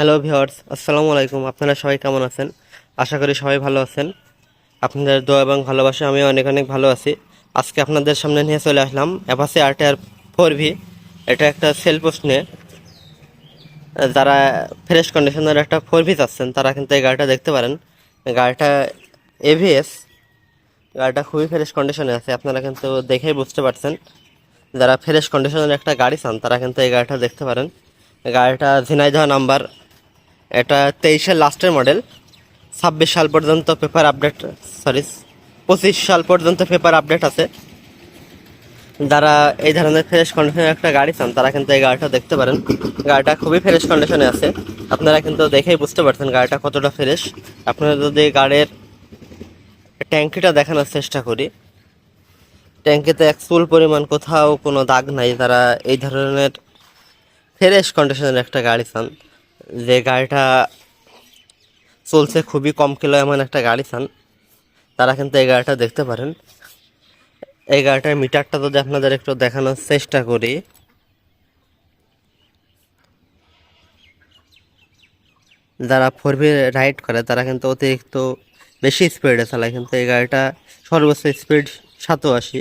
Hello viewers আসসালামু আলাইকুম আপনারা সবাই কেমন আছেন? আশা করি সবাই ভালো আছেন। আপনাদের দোয়া এবং ভালোবাসা আমি অনেক অনেক ভালো আছি। আজকে আপনাদের সামনে নিয়ে চলে আসলাম Apache R TR four V এটা একটা সেল পোস্ট নিয়ে। যারা ফ্রেশ কন্ডিশনের একটা ফোর ভি চাচ্ছেন, তারা কিন্তু এই গাড়িটা দেখতে পারেন। গাড়িটা এভিএস গাড়িটা খুবই ফ্রেশ কন্ডিশনে আছে, আপনারা কিন্তু দেখেই বুঝতে পারছেন। যারা ফ্রেশ কন্ডিশনের একটা গাড়ি চান, তারা কিন্তু এই গাড়িটা দেখতে পারেন। গাড়িটা ঝিনাইদহ নাম্বার এটা তেইশের লাস্টের মডেল। ছাব্বিশ সাল পর্যন্ত পেপার আপডেট সরি পঁচিশ সাল পর্যন্ত পেপার আপডেট আছে। যারা এই ধরনের ফ্রেশ কন্ডিশনের একটা গাড়ি চান, তারা কিন্তু এই গাড়িটা দেখতে পারেন। গাড়িটা খুবই ফ্রেশ কন্ডিশনে আছে। আপনারা কিন্তু দেখেই বুঝতে পারছেন গাড়িটা কতটা ফ্রেশ আপনারা যদি গাড়ির ট্যাঙ্কিটা দেখানোর চেষ্টা করি। ট্যাঙ্কিতে এক চুল পরিমাণ কোথাও কোনো দাগ নাই তারা এই ধরনের ফ্রেশ কন্ডিশনের একটা গাড়ি চান। যে গাড়িটা চলছে খুবই কম কিলো এমন একটা গাড়ি চান তারা কিন্তু এই গাড়িটা দেখতে পারেন। এই গাড়িটার মিটারটা যদি আপনাদের একটু দেখানোর চেষ্টা করি। যারা ফোর বি রাইড করে, তারা কিন্তু অতিরিক্ত বেশি স্পিডে চালায়। কিন্তু এই গাড়িটা সর্বোচ্চ স্পিড সাতও আশি।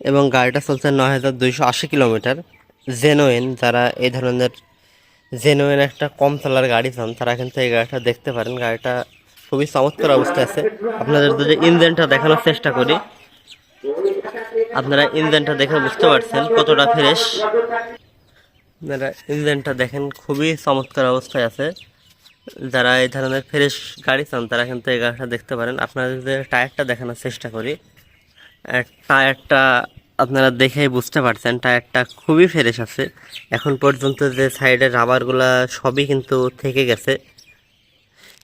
এবং গাড়িটা চলছে নয় হাজার দুইশো আশি কিলোমিটার। জেনুইন, যারা এই ধরনের জেনুইন একটা কম চালার গাড়ি চান, তারা কিন্তু এই গাড়িটা দেখতে পারেন। গাড়িটা খুবই চমৎকার অবস্থায় আছে। আপনাদের যদি ইঞ্জিনটা দেখানোর চেষ্টা করি, আপনারা ইঞ্জিনটা দেখে বুঝতে পারছেন কতটা ফ্রেশ। আপনারা ইঞ্জিনটা দেখেন, খুবই চমৎকার অবস্থায় আছে। যারা এই ধরনের ফ্রেশ গাড়ি চান, তারা কিন্তু এই গাড়িটা দেখতে পারেন। আপনাদের যদি টায়ারটা দেখানোর চেষ্টা করি টায়ারটা আপনারা দেখেই বুঝতে পারছেন, টায়ারটা খুবই ফ্রেশ আছে। এখন পর্যন্ত যে সাইডের রাবারগুলা সবই কিন্তু থেকে গেছে।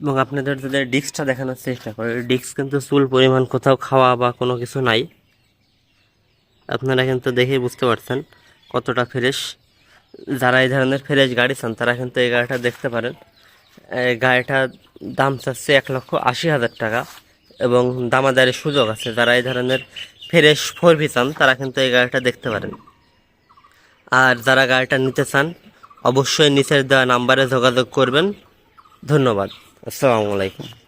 এবং আপনাদের যদি ডিস্কটা দেখানোর চেষ্টা করে ডিস্ক কিন্তু চুল পরিমাণ কোথাও খাওয়া বা কোনো কিছু নাই। আপনারা কিন্তু দেখেই বুঝতে পারছেন কতটা ফ্রেশ যারা এই ধরনের ফ্রেশ গাড়ি চান, তারা কিন্তু এই গাড়িটা দেখতে পারেন। গাড়িটার দাম চাচ্ছে এক লক্ষ আশি হাজার টাকা। এবং দামাদারের সুযোগ আছে, যারা এই ধরনের ফ্রেশ ফোর ভি চান, তারা কিন্তু এই গাড়িটা দেখতে পারেন। আর যারা গাড়িটা নিতে চান, অবশ্যই নিচের দেওয়া নাম্বারে যোগাযোগ করবেন। ধন্যবাদ। আসসালামু আলাইকুম।